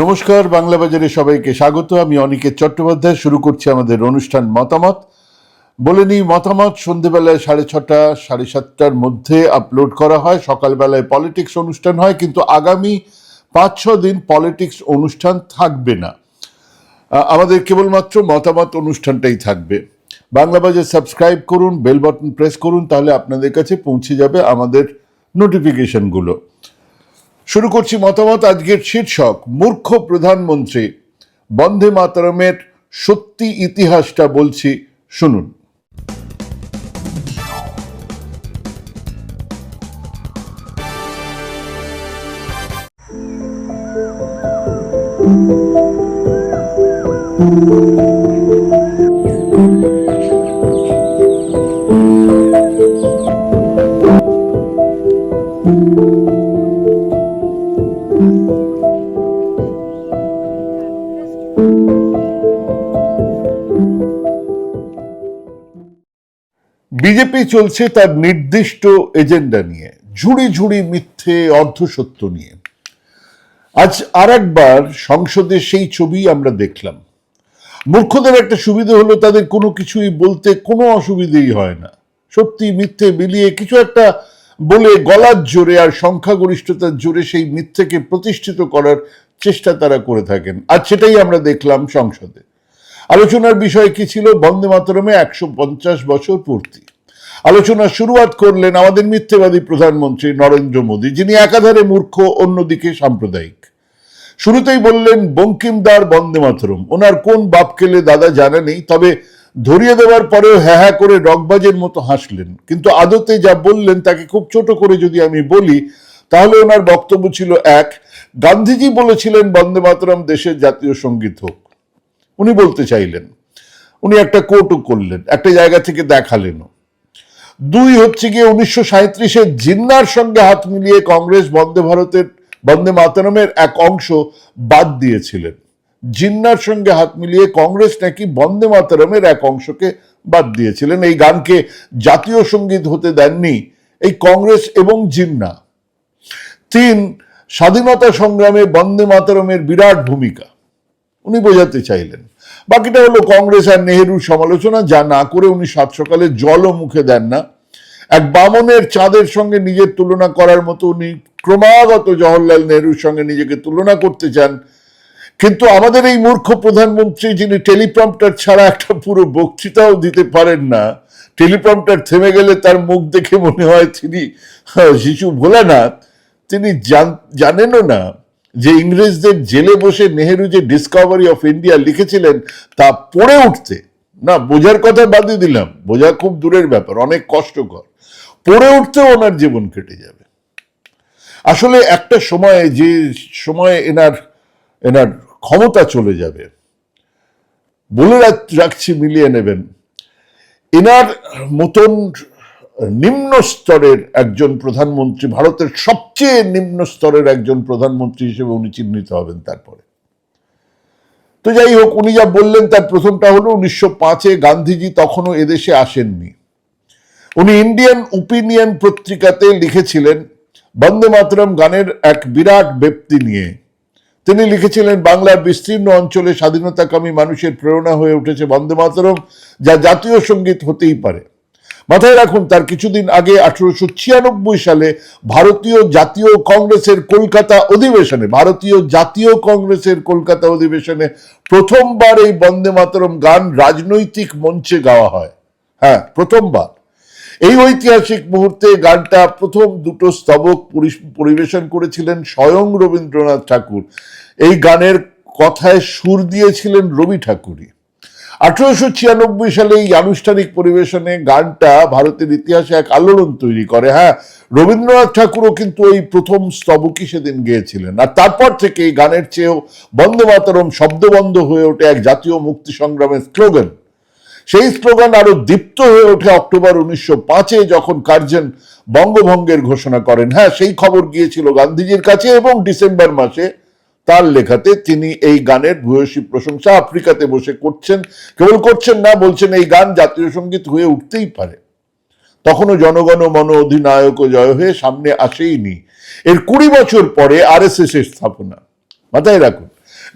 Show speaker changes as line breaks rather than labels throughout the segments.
নমস্কার, বাংলা বাজারে সবাইকে স্বাগত। আমি অনিকেত চট্টোপাধ্যায়। শুরু করছি আমাদের অনুষ্ঠান মতামত। বলে নিই, মতামত সন্ধেবেলায় সাড়ে ছটা, সাড়ে সাতটার মধ্যে আপলোড করা হয়। সকালবেলায় পলিটিক্স অনুষ্ঠান হয়, কিন্তু আগামী পাঁচ, ছ দিন পলিটিক্স অনুষ্ঠান থাকবে না। আমাদের কেবলমাত্র মতামত অনুষ্ঠানটাই থাকবে। বাংলা বাজার সাবস্ক্রাইব করুন বেল বাটন প্রেস করুন, তাহলে আপনাদের কাছে পৌঁছে যাবে আমাদের নোটিফিকেশনগুলো শুরু করছি মতামত আজকের শীর্ষক। মূর্খ প্রধানমন্ত্রী বন্দে মাতরমের সত্যি ইতিহাসটা বলছি শুনুন। বিজেপি চলছে তার নির্দিষ্ট এজেন্ডা নিয়ে, ঝুড়ি ঝুড়ি মিথ্যে অর্ধসত্য নিয়ে। আজ আর একবার সংসদে সেই ছবি আমরা দেখলাম। মূর্খদের একটা সুবিধা হলো তাদের কোনো কিছুই বলতে কোনো অসুবিধেই হয় না। সত্যি মিথ্যে মিলিয়ে কিছু একটা বলে গলার জোরে আর সংখ্যাগরিষ্ঠতার জোরে সেই মিথ্যেকে প্রতিষ্ঠিত করার চেষ্টা তারা করে থাকেন। আর সেটাই আমরা দেখলাম সংসদে। আলোচনার বিষয় কি ছিল? বন্দে মাতরমে একশো পঞ্চাশ বছর পূর্তি। আলোচনার শুরুয়াত করলেন আমাদের মিথ্যেবাদী প্রধানমন্ত্রী নরেন্দ্র মোদী, যিনি একাধারে মূর্খ, অন্যদিকে সাম্প্রদায়িক। শুরুতেই বললেন, বঙ্কিমদার বন্দে মাতরম, ওনার কোন বাপ কেলে দাদা জানা নেই, তবে ধরিয়ে দেওয়ার পরেও হ্যাঁ হ্যাঁ করে রকবাজের মতো হাসলেন। কিন্তু আদতে যা বললেন, তাকে খুব ছোট করে যদি আমি বলি, তাহলে ওনার বক্তব্য ছিল এক, গান্ধীজি বলেছিলেন, বন্দে মাতরম দেশের জাতীয় সংগীত হোক। উনি বলতে চাইলেন, উনি একটা কোটও করলেন, একটা জায়গা থেকে দেখালেনও দুই হচ্ছে গিয়ে উনিশশো সাঁত্রিশের জিন্নার সঙ্গে হাত মিলিয়ে কংগ্রেস বন্দে ভারতের, বন্দে মাতরমের এক অংশ বাদ দিয়েছিলেন। জিন্নার সঙ্গে হাত মিলিয়ে কংগ্রেস নাকি বন্দে মাতরমের এক অংশকে বাদ দিয়েছিলেন। এই গানকে জাতীয় সংগীত হতে দেননি এই কংগ্রেস এবং জিন্না। তিন, স্বাধীনতা সংগ্রামে বন্দে মাতরমের বিরাট ভূমিকা। উনি বোঝাতে চাইলেন। বাকিটা হলো কংগ্রেস আর নেহেরুর সমালোচনা যা না করে উনি সাত সকালে জলও মুখে দেন না। এক বামনের চাঁদের সঙ্গে নিজের তুলনা করার মতো উনি ক্রমাগত জওহরলাল নেহরুর সঙ্গে নিজেকে তুলনা করতে চান। কিন্তু আমাদের এই মূর্খ প্রধানমন্ত্রী যিনি টেলিপ্রম্পটার ছাড়া একটা পুরো বক্তৃতাও দিতে পারেন না টেলিপ্রম্পটার থেমে গেলে তার মুখ দেখে মনে হয় তিনি হ্যাঁ, শিশু ভোলানাথ তিনি জান- জানেনও না। যে ইংরেজদের জেলে বসে নেহেরু যে ডিসকভারি অফ ইন্ডিয়া লিখেছিলেন, তা পড়ে উঠতে না, বোঝার কথা বাদই দিলাম। বোঝা খুব দূরের ব্যাপার, অনেক কষ্টকর। পড়ে উঠতেও ওনার জীবন কেটে যাবে। আসলে একটা সময়ে যে সময়ে এনার এনার ক্ষমতা চলে যাবে, বলে রাখছি, মিলিয়ে নেবেন। এনার মতন নিম্ন স্তরের একজন প্রধানমন্ত্রী, ভারতের সবচেয়ে নিম্ন স্তরের একজন প্রধানমন্ত্রী হিসেবে উনি চিহ্নিত হবেন তারপরে। তো যাই হোক, উনি যা বললেন তার প্রথমটা হলো উনিশশো পাঁচে গান্ধীজি তখনও এদেশে আসেননি। উনি ইন্ডিয়ান ওপিনিয়ন পত্রিকাতে লিখেছিলেন বন্দে মাতরম গানের এক বিরাট ব্যক্তি নিয়ে। তিনি লিখেছিলেন, বাংলার বিস্তীর্ণ অঞ্চলে স্বাধীনতাকামী মানুষের প্রেরণা হয়ে উঠেছে বন্দে মাতরম, যা জাতীয় সংগীত হতেই পারে। মাথায় রাখুন, তার কিছুদিন আগে আঠারোশো ছিয়ানব্বই সালে ভারতীয় জাতীয় কংগ্রেসের কলকাতা অধিবেশনে, ভারতীয় জাতীয় কংগ্রেসের কলকাতা অধিবেশনে প্রথমবার এই বন্দে মাতরম গান রাজনৈতিক মঞ্চে গাওয়া হয়। হ্যাঁ প্রথমবার। এই ঐতিহাসিক মুহূর্তে গানটা প্রথম দুটো স্তবক পরি- পরিবেশন করেছিলেন স্বয়ং রবীন্দ্রনাথ ঠাকুর। এই গানের কথায় সুর দিয়েছিলেন রবি ঠাকুরই। আঠারোশো ছিয়ানব্বই সালে এই আনুষ্ঠানিক পরিবেশনে গানটা ভারতের ইতিহাসে এক আলোড়ন তৈরি করে। হ্যাঁ রবীন্দ্রনাথ ঠাকুরও কিন্তু এই প্রথম স্তবকই সেদিন গেয়েছিলেন। আর তারপর থেকে এই গানের চেয়েও বন্দে মাতরম শব্দবন্ধ হয়ে ওঠে এক জাতীয় মুক্তি সংগ্রামের স্লোগান। সেই স্লোগান আরও দীপ্ত হয়ে ওঠে অক্টোবর উনিশশো পাঁচে যখন কার্জন বঙ্গভঙ্গের ঘোষণা করেন। হ্যাঁ সেই খবর গিয়েছিল গান্ধীজির কাছে এবং ডিসেম্বর মাসে তার লেখাতে তিনি এই গানের ভূয়সী প্রশংসা আফ্রিকাতে বসে করছেন, কেবল করছেন না, বলছেন এই গান জাতীয় সংগীত হয়ে উঠতেই পারে। তখনও জনগণ মন অধিনায়ক জয় হয়ে সামনে আসেইনি। এর কুড়ি বছর পরে আর এস এস এর স্থাপনা। মাথায় রাখুন,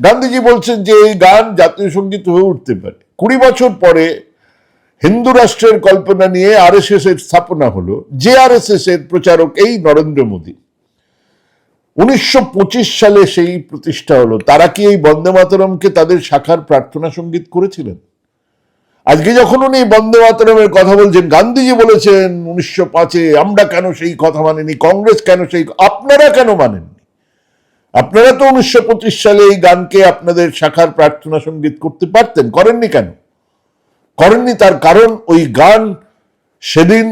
গান্ধীজি বলছেন যে এই গান জাতীয় সংগীত হয়ে উঠতে পারে। কুড়ি বছর পরে হিন্দু রাষ্ট্রের কল্পনা নিয়ে আর এস এস এর স্থাপনা হলো। যে আর এস এস এর প্রচারক এই নরেন্দ্র মোদী। উনিশশো পঁচিশ সালে সেই প্রতিষ্ঠা হলো। তারা কি এই বন্দে মাতরমকে তাদের শাখার প্রার্থনা সংগীত করেছিলেন? আজকে যখন উনি বন্দে মাতরমের কথা বলছেন, গান্ধীজি বলেছেন উনিশশো পাঁচে, আমরা কেন সেই কথা মানিনি? কংগ্রেস কেন সেই আপনারা কেন মানেননি? আপনারা তো উনিশশো পঁচিশ সালে এই গানকে আপনাদের শাখার প্রার্থনা সংগীত করতে পারতেন। করেননি কেন? করেননি তার কারণ ওই গান সেদিন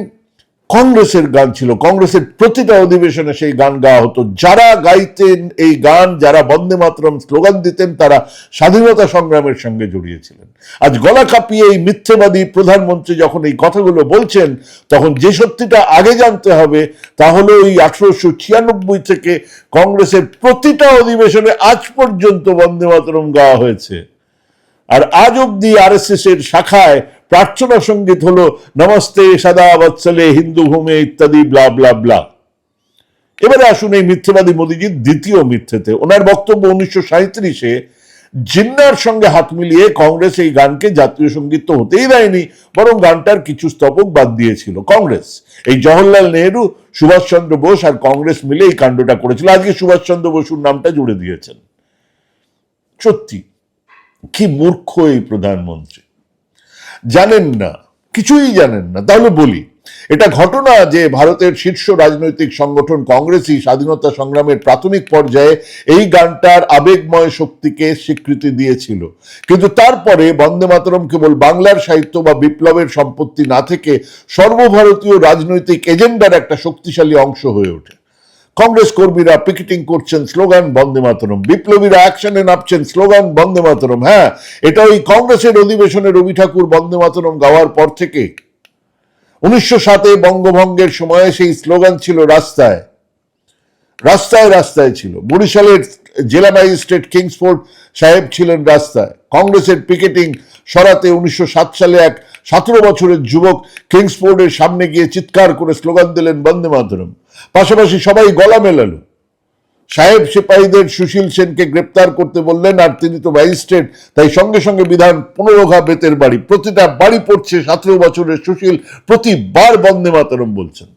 কংগ্রেসের গান ছিল। কংগ্রেসের প্রতিটা অধিবেশনে সেই গান গাওয়া হতো। যারা গাইতেন এই গান, যারা বন্দে মাতরম স্লোগান দিতেন, তারা স্বাধীনতা সংগ্রামের সঙ্গে জড়িয়েছিলেন আজ গলা কাঁপিয়ে এই মিথ্যেবাদী প্রধানমন্ত্রী যখন এই কথাগুলো বলছেন, তখন যে সত্যিটা আগে জানতে হবে, তা হলো এই আঠারোশো ছিয়ানব্বই থেকে কংগ্রেসের প্রতিটা অধিবেশনে আজ পর্যন্ত বন্দে মাতরম গাওয়া হয়েছে। আর আজ অব্দি আর এর শাখায় প্রার্থনা সংগীত হলো, নমস্তে সাদা বৎসলে, হিন্দু ভূমে ইত্যাদি ব্লা ব্লা ব্লা এবারে আসুন এই মিথ্যেবাদী মোদীজির দ্বিতীয় মিথ্যেতে। ওনার বক্তব্য উনিশশো সাঁত্রিশে জিন্নার সঙ্গে হাত মিলিয়ে কংগ্রেস এই গানকে জাতীয় সংগীত তো হতেই দেয়নি, বরং গানটার কিছু স্তবক বাদ দিয়েছিল কংগ্রেস। এই জওহরলাল নেহরু, সুভাষচন্দ্র বোস আর কংগ্রেস মিলে এই কাণ্ডটা করেছিল। আজকে সুভাষচন্দ্র বসুর নামটা জুড়ে দিয়েছেন। সত্যি, কি মূর্খ এই প্রধানমন্ত্রী। জানেন না, কিছুই জানেন না। তাহলে বলি, এটা ঘটনা যে ভারতের শীর্ষ রাজনৈতিক সংগঠন কংগ্রেসই স্বাধীনতা সংগ্রামের প্রাথমিক পর্যায়ে এই গানটার আবেগময় শক্তিকে স্বীকৃতি দিয়েছিল। কিন্তু তারপরে বন্দে মাতরম কেবল বাংলার সাহিত্য বা বিপ্লবের সম্পত্তি না থেকে সর্বভারতীয় রাজনৈতিক এজেন্ডার একটা শক্তিশালী অংশ হয়ে ওঠে। কংগ্রেস কর্মীরা পিকেটিং করছেন স্লোগান বন্দে মাতরম বিপ্লবীরা অ্যাকশনে নামছেন স্লোগান বন্দে মাতরম হ্যাঁ এটা ওই কংগ্রেসের অধিবেশনে রবি ঠাকুর, বন্দে মাতরম গাওয়ার পর থেকে। উনিশশো সাতে বঙ্গভঙ্গের সময়ে সেই স্লোগান ছিল, রাস্তায় রাস্তায় রাস্তায় ছিল। বরিশালের জেলা ম্যাজিস্ট্রেট কিংসফোর্ড সাহেব ছিলেন রাস্তায়। কংগ্রেসের পিকেটিং সরাতে উনিশশো সাত সালে এক সতেরো বছরের যুবক কিংসফোর্ডের সামনে গিয়ে চিৎকার করে স্লোগান দিলেন, বন্দে মাতরম। পাশাপাশি সবাই গলা মেলালো। সাহেব সিপাহীদের সুশীল সেনকে গ্রেপ্তার করতে বললেন, আর তিনি তো ম্যাজিস্ট্রেট তাই সঙ্গে সঙ্গে বিধান পনেরো ঘা বেতের বাড়ি। প্রতিটা বাড়ি পড়ছে সতেরো বছরের সুশীল, প্রতিবার বন্দে মাতরম বলছেন।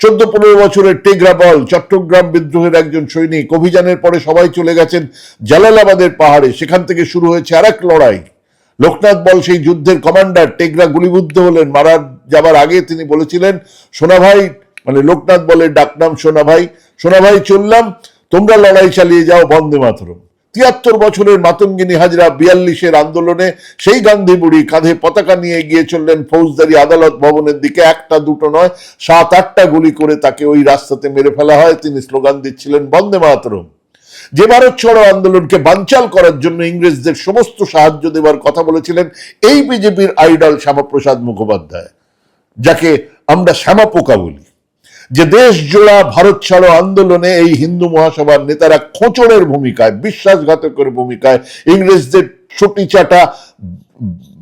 চোদ্দ পনেরো বছরের টেগরা বল, চট্টগ্রাম বিদ্রোহের একজন সৈনিক। অভিযানের পরে সবাই চলে গেছেন জালালাবাদের পাহাড়ে। সেখান থেকে শুরু হয়েছে আর এক লড়াই। লোকনাথ বল সেই যুদ্ধের কমান্ডার, টেগরা গুলিবুদ্ধ হলেন। মারা যাবার আগে তিনি বলেছিলেন সোনা ভাই মানে লোকনাথ বলের ডাকনাম সোনা ভাই সোনা ভাই চললাম, তোমরা লড়াই চালিয়ে যাও, বন্দে মাতরম। তিয়াত্তর বছরের মাতঙ্গিনী হাজরা বিয়াল্লিশের আন্দোলনে সেই গান্ধী বুড়ি কাঁধে পতাকা নিয়ে গিয়ে চললেন ফৌজদারি আদালত ভবনের দিকে। একটা দুটো নয়, সাত আটটা গুলি করে তাকে ওই রাস্তাতে মেরে ফেলা হয়। তিনি স্লোগান দিচ্ছিলেন, বন্দে মাতরম। যে ভারত ছড়ো আন্দোলনকে বানচাল করার জন্য ইংরেজদের সমস্ত সাহায্য দেবার কথা বলেছিলেন এই বিজেপির আইডল শ্যামাপ্রসাদ মুখোপাধ্যায়, যাকে আমরা শ্যামাপোকা বলি। যে দেশ জোড়া ভারত ছাড়ো আন্দোলনে এই হিন্দু মহাসভার নেতারা খোঁচড়ের ভূমিকায়, বিশ্বাসঘাতকের ভূমিকায়, ইংরেজদের ছুটি চাটা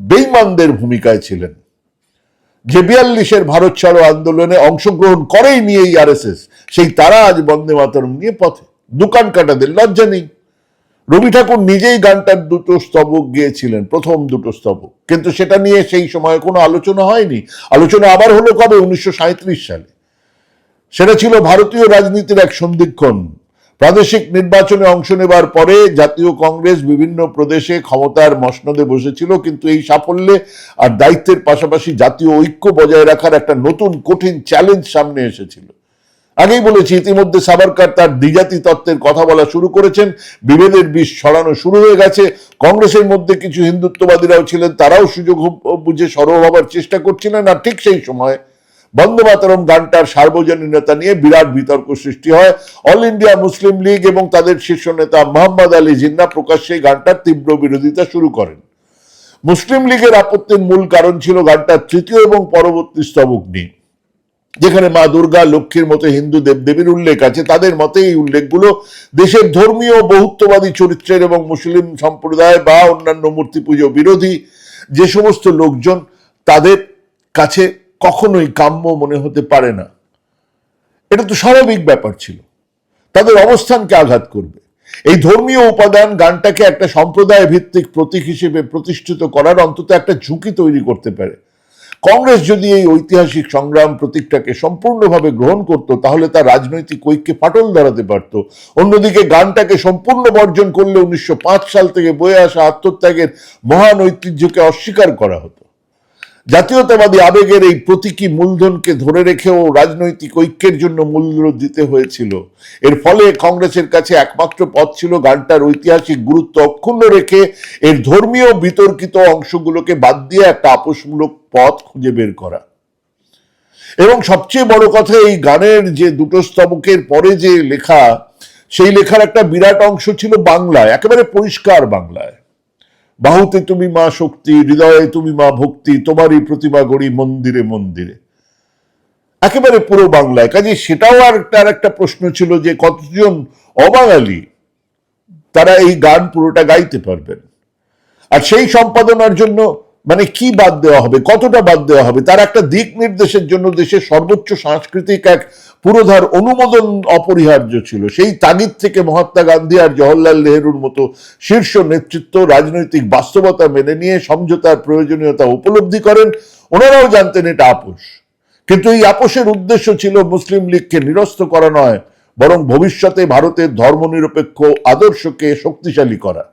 বেইমানদের ভূমিকায় ছিলেন। যে বিয়াল্লিশের ভারত ছাড়ো আন্দোলনে অংশগ্রহণ করেই নিয়ে এই আর সেই তারা আজ বন্দে মাতরম নিয়ে পথে। দোকান কাটাদের লজ্জা নেই। রবি ঠাকুর নিজেই গানটার দুটো স্তবক গিয়েছিলেন, প্রথম দুটো স্তবক। কিন্তু সেটা নিয়ে সেই সময় কোনো আলোচনা হয়নি। আলোচনা আবার হলো কবে? উনিশশো সাঁইত্রিশ সালে। সেটা ছিল ভারতীয় রাজনীতির এক সন্ধিক্ষণ। প্রাদেশিক নির্বাচনে অংশ নেবার পরে জাতীয় কংগ্রেস বিভিন্ন প্রদেশে ক্ষমতার মসনদে বসেছিল, কিন্তু এই সাফল্যে আর দায়িত্বের পাশাপাশি জাতীয় ঐক্য বজায় রাখার একটা নতুন কঠিন চ্যালেঞ্জ সামনে এসেছিল। আগেই বলেছি, ইতিমধ্যে সাবারকার তার দ্বিজাতি তত্ত্বের কথা বলা শুরু করেছেন, বিভেদের বিষ ছড়ানো শুরু হয়ে গেছে, কংগ্রেসের মধ্যে কিছু হিন্দুত্ববাদীরাও ছিলেন, তারাও সুযোগ বুঝে সরব হবার চেষ্টা করছিলেন, আর ঠিক সেই সময় বন্দে মাতরম গানটার সার্বজনীনতা নিয়ে বিরাট বিতর্ক সৃষ্টি হয়। অল ইন্ডিয়া মুসলিম লীগ এবং তাদের শীর্ষ নেতা মোহাম্মদ আলী জিন্না প্রকাশ্যে গানটার তীব্র বিরোধিতা শুরু করেন। মুসলিম লীগের আপত্তির মূল কারণ ছিল গানটার তৃতীয় এবং পরবর্তী স্তবক নিয়ে। যেখানে মা দুর্গা, লক্ষ্মীর মতো হিন্দু দেবদেবীর উল্লেখ আছে। তাদের মতে এই উল্লেখগুলো দেশের ধর্মীয় বহুত্ববাদী চরিত্রের এবং মুসলিম সম্প্রদায় বা অন্যান্য মূর্তি পুজো বিরোধী যে সমস্ত লোকজন তাদের কাছে কখনোই কাম্য মনে হতে পারে না। এটা তো স্বাভাবিক ব্যাপার ছিল। তাদের অবস্থানকে আঘাত করবে। এই ধর্মীয় উপাদান গানটাকে একটা সম্প্রদায় ভিত্তিক প্রতীক হিসেবে প্রতিষ্ঠিত করার অন্তত একটা ঝুঁকি তৈরি করতে পারে। কংগ্রেস যদি এই ঐতিহাসিক সংগ্রাম প্রতীকটাকে সম্পূর্ণভাবে গ্রহণ করত, তাহলে তার রাজনৈতিক ঐক্যে ফাটল ধরাতে পারত। অন্যদিকে গানটাকে সম্পূর্ণ বর্জন করলে উনিশশো পাঁচ সাল থেকে বয়ে আসা আত্মত্যাগের মহান ঐতিহ্যকে অস্বীকার করা হতো। জাতীয়তাবাদী আবেগের এই প্রতীকী মূলধনকে ধরে রেখেও রাজনৈতিক ঐক্যের জন্য মূল্য দিতে হয়েছিল। এর ফলে কংগ্রেসের কাছে একমাত্র পথ ছিল গানটার ঐতিহাসিক গুরুত্ব অক্ষুণ্ণ রেখে এর ধর্মীয় বিতর্কিত অংশগুলোকে বাদ দিয়ে একটা আপোষমূলক পথ খুঁজে বের করা। এবং সবচেয়ে বড় কথা, এই গানের যে দুটো স্তবকের পরে যে লেখা, সেই লেখার একটা বিরাট অংশ ছিল বাংলায়, একেবারে পরিষ্কার বাংলায়। বাহুতে তুমি মা শক্তি, হৃদয়ে তুমি মা ভক্তি, তোমারই প্রতিমা গড়ি মন্দিরে মন্দিরে। একেবারে পুরো বাংলায়। কাজে সেটাও আর তার একটা প্রশ্ন ছিল যে কতজন অবাঙালি তারা এই গান পুরোটা গাইতে পারবেন। আর সেই সম্পাদনার জন্য মানে কি বাদ দেওয়া হবে? কতটা বাদ দেওয়া হবে? তার একটা দিক নির্দেশের জন্য দেশের সর্বোচ্চ সাংস্কৃতিক এক পুরোধার অনুমোদন অপরিহার্য ছিল। সেই তাগিদ থেকে মহাত্মা গান্ধী আর জওহরলাল নেহরুর মতো শীর্ষ নেতৃত্ব রাজনৈতিক বাস্তবতা মেনে নিয়ে সমঝোতার প্রয়োজনীয়তা উপলব্ধি করেন, ওনারাও জানতেন এটা আপোষ। কিন্তু এই আপোষের উদ্দেশ্য ছিল মুসলিম লীগকে নিরস্ত করা নয়, বরং ভবিষ্যতে ভারতের ধর্মনিরপেক্ষ আদর্শকে শক্তিশালী করা।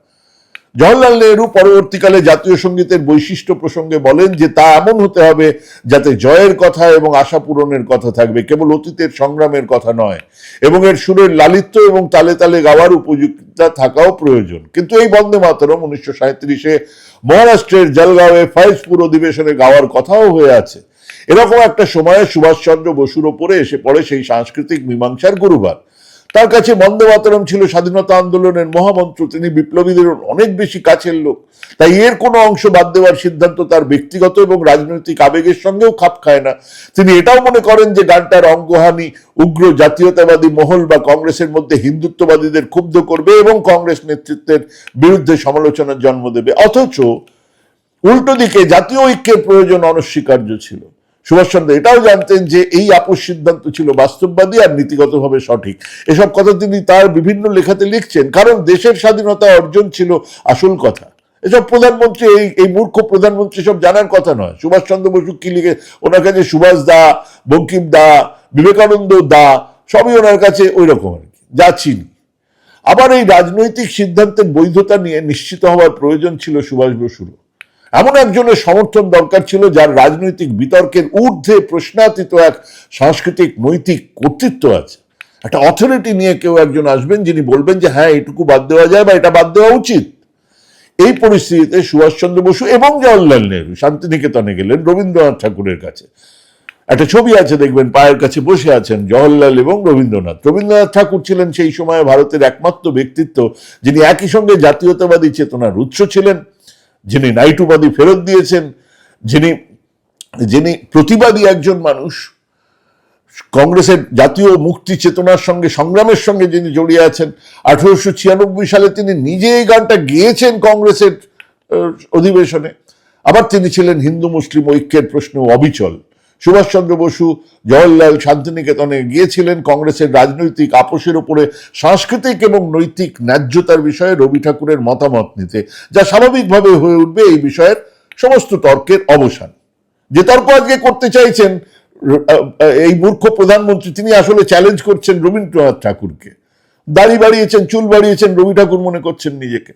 জওহরলাল নেহরু পরবর্তীকালে জাতীয় সঙ্গীতের বৈশিষ্ট্য প্রসঙ্গে বলেন যে, তা এমন হতে হবে যাতে জয়ের কথা এবং আশা পূরণের কথা থাকবে, কেবল অতীতের সংগ্রামের কথা নয়। এবং এর সুরের লালিত্য এবং তালে তালে গাওয়ার উপযুক্ততা থাকাও প্রয়োজন। কিন্তু এই বন্দে মাতরম উনিশশো সাঁত্রিশে মহারাষ্ট্রের জলগাঁওয়ে ফয়েজপুর অধিবেশনে গাওয়ার কথাও হয়ে আছে। এরকম একটা সময়ে সুভাষচন্দ্র বসুর ওপরে এসে পড়ে সেই সাংস্কৃতিক মীমাংসার গুরুবার। তার কাছে বন্দে মাতরম ছিল স্বাধীনতা আন্দোলনের মহামন্ত্র। তিনি বিপ্লবীদের অনেক বেশি কাছের লোক। তাই এর কোনো অংশ বাদ দেওয়ার সিদ্ধান্ত তার ব্যক্তিগত এবং রাজনৈতিক আবেগের সঙ্গেও খাপ খায় না। তিনি এটাও মনে করেন যে গানটার অঙ্গহানি উগ্র জাতীয়তাবাদী মহল বা কংগ্রেসের মধ্যে হিন্দুত্ববাদীদের ক্ষুব্ধ করবে এবং কংগ্রেস নেতৃত্বের বিরুদ্ধে সমালোচনার জন্ম দেবে। অথচ উল্টো দিকে জাতীয় ঐক্যের প্রয়োজন অনস্বীকার্য ছিল। সুভাষচন্দ্র এটাও জানতেন যে এই আপোষ সিদ্ধান্ত ছিল বাস্তববাদী আর নীতিগতভাবে সঠিক। এসব কথা তিনি তার বিভিন্ন লেখাতে লিখছেন, কারণ দেশের স্বাধীনতা অর্জন ছিল আসল কথা। এসব প্রধানমন্ত্রী, এই এই মূর্খ প্রধানমন্ত্রী সব জানার কথা নয়। সুভাষচন্দ্র বসু কি লিখে, ওনার কাছে সুভাষ দা, বঙ্কিম দা, বিবেকানন্দ দা, সবই ওনার কাছে ওই রকম আর কি, যা চিনি। আবার এই রাজনৈতিক সিদ্ধান্তের বৈধতা নিয়ে নিশ্চিত হওয়ার প্রয়োজন ছিল সুভাষ বসুরও। এমন একজনের সমর্থন দরকার ছিল যার রাজনৈতিক বিতর্কের ঊর্ধ্বে প্রশ্নাতীত এক সাংস্কৃতিক নৈতিক কর্তৃত্ব আছে। একটা অথরিটি নিয়ে কেউ একজন আসবেন যিনি বলবেন যে হ্যাঁ এটুকু বাদ দেওয়া যায় বা এটা বাদ দেওয়া উচিত। এই পরিস্থিতিতে সুভাষচন্দ্র বসু এবং জওয়াহরলাল নেহরু শান্তিনিকেতনে গেলেন রবীন্দ্রনাথ ঠাকুরের কাছে। একটা ছবি আছে, দেখবেন, পায়ের কাছে বসে আছেন জওহরলাল এবং রবীন্দ্রনাথ। রবীন্দ্রনাথ ঠাকুর ছিলেন সেই সময় ভারতের একমাত্র ব্যক্তিত্ব যিনি একই সঙ্গে জাতীয়তাবাদী চেতনার উৎস ছিলেন। যিনি নাইটুবাদী ফেরত দিয়েছেন, যিনি যিনি প্রতিবাদী একজন মানুষ, কংগ্রেসের জাতীয় মুক্তি চেতনার সঙ্গে, সংগ্রামের সঙ্গে যিনি জড়িয়ে আছেন, আঠারোশো ছিয়ানব্বই সালে তিনি নিজে এই গানটা গিয়েছেন কংগ্রেসের অধিবেশনে। আবার তিনি ছিলেন হিন্দু মুসলিম ঐক্যের প্রশ্ন অবিচল। সুভাষচন্দ্র বসু জওয়াহরলাল শান্তিনিকেতনে গিয়েছিলেন কংগ্রেসের রাজনৈতিক আপোষের উপরে সাংস্কৃতিক এবং নৈতিক ন্যায্যতার বিষয়ে রবি ঠাকুরের মতামত নিতে, যা স্বাভাবিকভাবে হয়ে উঠবে এই বিষয়ের সমস্ত তর্কের অবসান। যে তর্ক আজকে করতে চাইছেন এই মূর্খ প্রধানমন্ত্রী, তিনি আসলে চ্যালেঞ্জ করছেন রবীন্দ্রনাথ ঠাকুরকে। দাড়ি বাড়িয়েছেন, চুল বাড়িয়েছেন, রবি ঠাকুর মনে করছেন নিজেকে।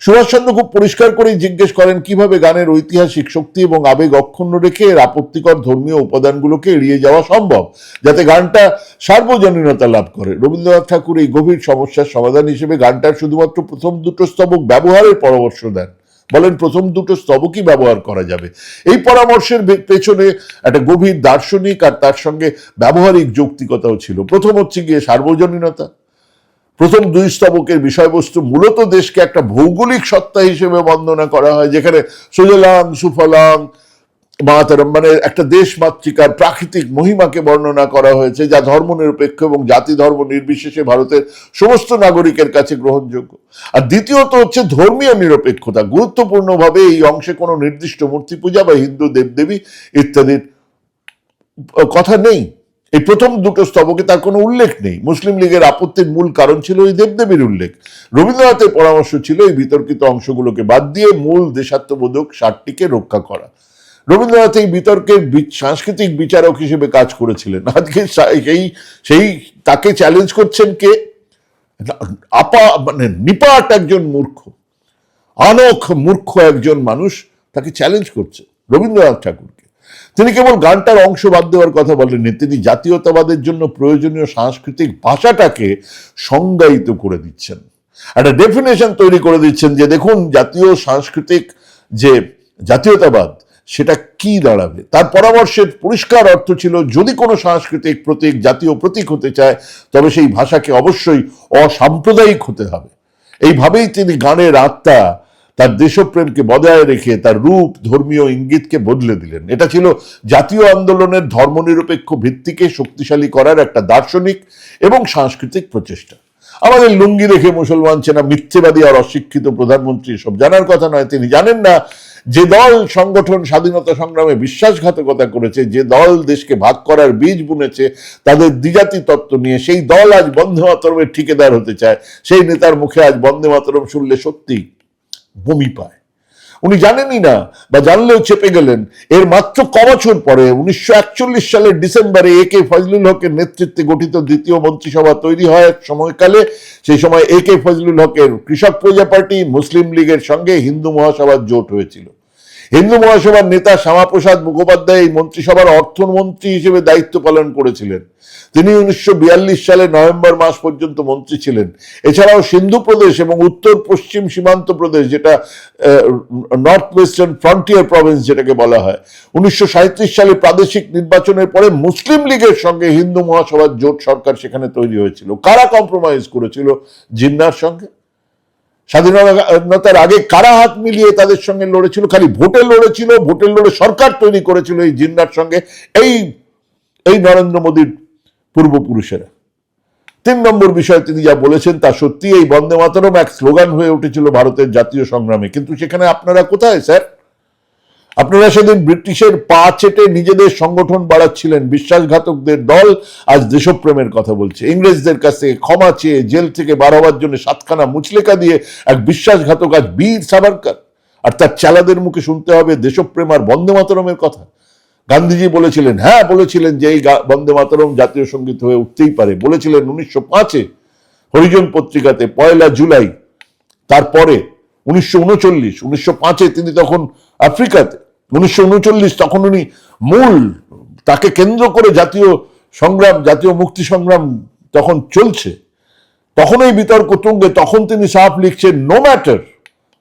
সুভাষচন্দ্র খুব পরিষ্কার করেই জিজ্ঞেস করেন, কীভাবে গানের ঐতিহাসিক শক্তি এবং আবেগ অক্ষুণ্ণ রেখে এর আপত্তিকর ধর্মীয় উপাদানগুলোকে এড়িয়ে যাওয়া সম্ভব, যাতে গানটা সার্বজনীনতা লাভ করে? রবীন্দ্রনাথ ঠাকুর এই গভীর সমস্যার সমাধান হিসেবে গানটার শুধুমাত্র প্রথম দুটো স্তবক ব্যবহারের পরামর্শ দেন। বলেন, প্রথম দুটো স্তবকই ব্যবহার করা যাবে। এই পরামর্শের পেছনে একটা গভীর দার্শনিক আর তার সঙ্গে ব্যবহারিক যৌক্তিকতাও ছিল। প্রথম হচ্ছে গিয়ে সার্বজনীনতা। প্রথম দুই স্তবকের বিষয়বস্তু মূলত দেশকে একটা ভৌগোলিক সত্তা হিসেবে বন্দনা করা হয়, যেখানে সুজলাং সুফলাং মানে একটা দেশ মাতৃকার প্রাকৃতিক মহিমাকে বর্ণনা করা হয়েছে, যা ধর্ম নিরপেক্ষ এবং জাতি ধর্ম নির্বিশেষে ভারতের সমস্ত নাগরিকের কাছে গ্রহণযোগ্য। আর দ্বিতীয়ত হচ্ছে ধর্মীয় নিরপেক্ষতা। গুরুত্বপূর্ণভাবে এই অংশে কোনো নির্দিষ্ট মূর্তি পূজা বা হিন্দু দেবদেবী ইত্যাদির কথা নেই। এই প্রথম দুটো স্তবকে তার কোনো উল্লেখ নেই। মুসলিম লীগের আপত্তির মূল কারণ ছিল ওই দেবদেবীর উল্লেখ। রবীন্দ্রনাথের পরামর্শ ছিল এই বিতর্কিত অংশগুলোকে বাদ দিয়ে মূল দেশাত্মবোধক সারটিকে রক্ষা করা। রবীন্দ্রনাথ এই বিতর্কের সাংস্কৃতিক বিচারক হিসেবে কাজ করেছিলেন। আজকে সেই সেই তাকে চ্যালেঞ্জ করছেন কে? আপা মানে নিপাট একজন মূর্খ। আনক মূর্খ একজন মানুষ তাকে চ্যালেঞ্জ করছে। রবীন্দ্রনাথ ঠাকুরকে তিনি কেবল গানটার অংশ বাদ দেওয়ার কথা বলেননি, তিনি জাতীয়তাবাদের জন্য প্রয়োজনীয় সাংস্কৃতিক ভাষাটাকে সংজ্ঞায়িত করে দিচ্ছেন। একটা ডেফিনেশন তৈরি করে দিচ্ছেন যে দেখুন, জাতীয় সাংস্কৃতিক যে জাতীয়তাবাদ, সেটা কি দাঁড়াবে? তার পরামর্শের পরিষ্কার অর্থ ছিল, যদি কোনো সাংস্কৃতিক প্রতীক জাতীয় প্রতীক হতে চায়, তবে সেই ভাষাকে অবশ্যই অসাম্প্রদায়িক হতে হবে। এইভাবেই তিনি গানের আত্মা তার দেশপ্রেমকে বজায় রেখে তার রূপ, ধর্মীয় ইঙ্গিতকে বদলে দিলেন। এটা ছিল জাতীয় আন্দোলনের ধর্মনিরপেক্ষ ভিত্তিকে শক্তিশালী করার একটা দার্শনিক এবং সাংস্কৃতিক প্রচেষ্টা। আমাদের লুঙ্গি দেখে মুসলমান চেনা মিথ্যেবাদী আর অশিক্ষিত প্রধানমন্ত্রী সব জানার কথা নয়, তিনি জানেন না যে দল সংগঠন স্বাধীনতা সংগ্রামে বিশ্বাসঘাতকতা করেছে, যে দল দেশকে ভাগ করার বীজ বুনেছে, তাদের দ্বিজাতি তত্ত্ব নিয়ে সেই দল আজ বন্ধে মাতরমের ঠিকাদার হতে চায়, সেই নেতার মুখে আজ বন্দে মাতরম শুনলে সত্যি বমি পায়। উনি জানেনই না বা জানলেও চেপে গেলেন। এর মাত্র ক বছর পরে উনিশশো একচল্লিশ সালের ডিসেম্বরে এ কে ফজলুল হকের নেতৃত্বে গঠিত দ্বিতীয় মন্ত্রিসভা তৈরি হয় সময়কালে। সেই সময় এ কে ফজলুল হকের কৃষক প্রজা পার্টি, মুসলিম লীগের সঙ্গে হিন্দু মহাসভার জোট হয়েছিল। হিন্দু মহাসভার নেতা শ্যামাপ্রসাদ মুখোপাধ্যায় এই মন্ত্রিসভার অর্থমন্ত্রী হিসেবে দায়িত্ব পালন করেছিলেন। তিনি উনিশশো বিয়াল্লিশ সালে নভেম্বর মাস পর্যন্ত মন্ত্রী ছিলেন। এছাড়াও সিন্ধু প্রদেশ এবং উত্তর পশ্চিম সীমান্ত প্রদেশ, যেটা নর্থ ওয়েস্টার্ন ফ্রন্টিয়ার প্রভিন্স যেটাকে বলা হয়, উনিশশো সাঁইত্রিশ সালে প্রাদেশিক নির্বাচনের পরে মুসলিম লীগের সঙ্গে হিন্দু মহাসভার জোট সরকার সেখানে তৈরি হয়েছিল। কারা কম্প্রোমাইজ করেছিল জিন্নার সঙ্গে? স্বাধীনতার আগে কারা হাত মিলিয়ে তাদের সঙ্গে লড়েছিল? খালি ভোটে লড়েছিল, ভোটে লড়ে সরকার তৈরি করেছিল এই জিন্নার সঙ্গে, এই এই নরেন্দ্র মোদীর পূর্বপুরুষেরা। তিন নম্বর বিষয়ে তিনি যা বলেছেন তা সত্যি এই বন্দে মাতরম এক স্লোগান হয়ে উঠেছিল ভারতের জাতীয় সংগ্রামে। কিন্তু সেখানে আপনারা কোথায়, স্যার? আপনারা সেদিন ব্রিটিশের পা চেটে নিজেদের সংগঠন বাড়াচ্ছিলেন, বিশ্বাসঘাতকদের দল। আজ দেশপ্রেমের কথা বলছে। ইংরেজদের কাছ ক্ষমা চেয়ে জেল থেকে বার হওয়ার জন্য সাতখানা মুচলেকা দিয়ে এক বিশ্বাসঘাতক আজ বীর সাভারকার। আর তার চালাদের মুখে শুনতে হবে দেশপ্রেম আর বন্দে মাতরমের কথা। গান্ধীজি বলেছিলেন হ্যাঁ বলেছিলেন যে এই বন্দে মাতরম জাতীয় সংগীত হয়ে উঠতেই পারে। বলেছিলেন উনিশশো পাঁচে হরিজন পত্রিকাতে পয়লা জুলাই। তারপরে উনিশশো উনচল্লিশ, উনিশশো পাঁচে তিনি তখন আফ্রিকাতে উনিশশো উনচল্লিশ, তখন উনি মূল, তাকে কেন্দ্র করে জাতীয় সংগ্রাম, জাতীয় মুক্তি সংগ্রাম তখন চলছে। তখন এই বিতর্ক তুঙ্গে, তখন তিনি সাফ লিখছেন নো ম্যাটার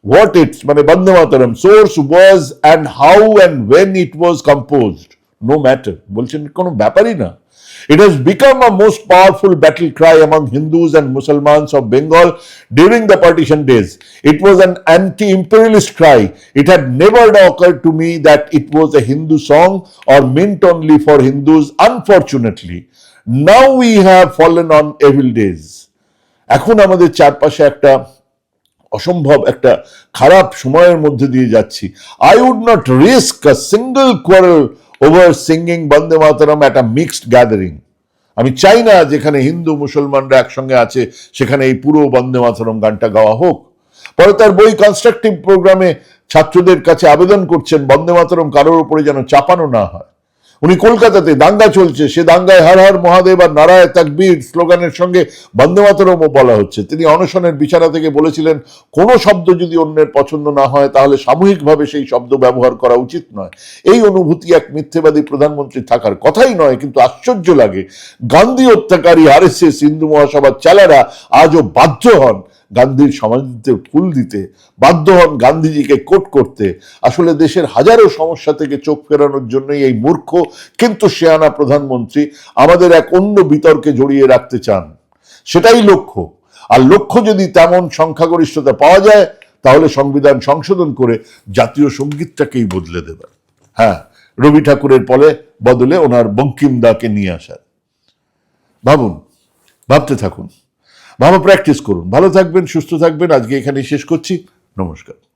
হোয়াট ইটস মানে Vande Mataram source was and how and when it was composed no matter বলছেন, কোনো ব্যাপারই না। It has become a most powerful battle cry among Hindus and Muslims of Bengal during the partition days. It was an anti imperialist cry. It had never occurred to me that it was a Hindu song or meant only for Hindus, unfortunately. Now we have fallen on evil days. এখন আমাদের চারপাশে একটা অসম্ভব একটা খারাপ সময়ের মধ্যে দিয়ে যাচ্ছি I would not risk a single quarrel over singing Vande Mataram একটা মিক্সড গ্যাদারিং আমি চাই না যেখানে হিন্দু মুসলমানরা একসঙ্গে আছে, সেখানে এই পুরো বন্দে মাতরম গানটা গাওয়া হোক। পরে তার বই কনস্ট্রাকটিভ প্রোগ্রামে ছাত্রদের কাছে আবেদন করছেন, বন্দে মাতরম কারোর উপরে যেন চাপানো না হয়। উনি কলকাতাতে, দাঙ্গা চলছে, সে দাঙ্গায় হর হর মহাদেব আর নারায় তাকবীর স্লোগানের সঙ্গে বন্দে মাতরমও বলা হচ্ছে। তিনি অনশনের বিছানা থেকে বলেছিলেন, কোনো শব্দ যদি অন্যের পছন্দ না হয়, তাহলে সামূহিকভাবে সেই শব্দ ব্যবহার করা উচিত নয়। এই অনুভূতি এক মিথ্যেবাদী প্রধানমন্ত্রী থাকার কথাই নয়, কিন্তু আশ্চর্য লাগে। গান্ধী হত্যাকারী আর এস এস, হিন্দু মহাসভার চালারা আজও বাধ্য হন। গান্ধীর সমাধিতে ফুল দিতে বাধ্য হন গান্ধীজিকে কোট করতে। আসলে দেশের হাজারো সমস্যা থেকে চোখ ফেরানোর জন্যই এই মূর্খ, কিন্তু শেয়ানা প্রধানমন্ত্রী আমাদের এক অন্য বিতর্কে জড়িয়ে রাখতে চান। সেটাই লক্ষ্য। আর লক্ষ্য যদি তেমন সংখ্যাগরিষ্ঠতা পাওয়া যায়, তাহলে সংবিধান সংশোধন করে জাতীয় সঙ্গীতটাকেই বদলে দেবে হ্যাঁ রবি ঠাকুরের পলে বদলে ওনার বঙ্কিম দাকে নিয়ে আসার। ভাবুন, ভাবতে থাকুন। ভাবা প্র্যাকটিস করুন। ভালো থাকবেন সুস্থ থাকবেন। আজকে এখানে শেষ করছি। নমস্কার।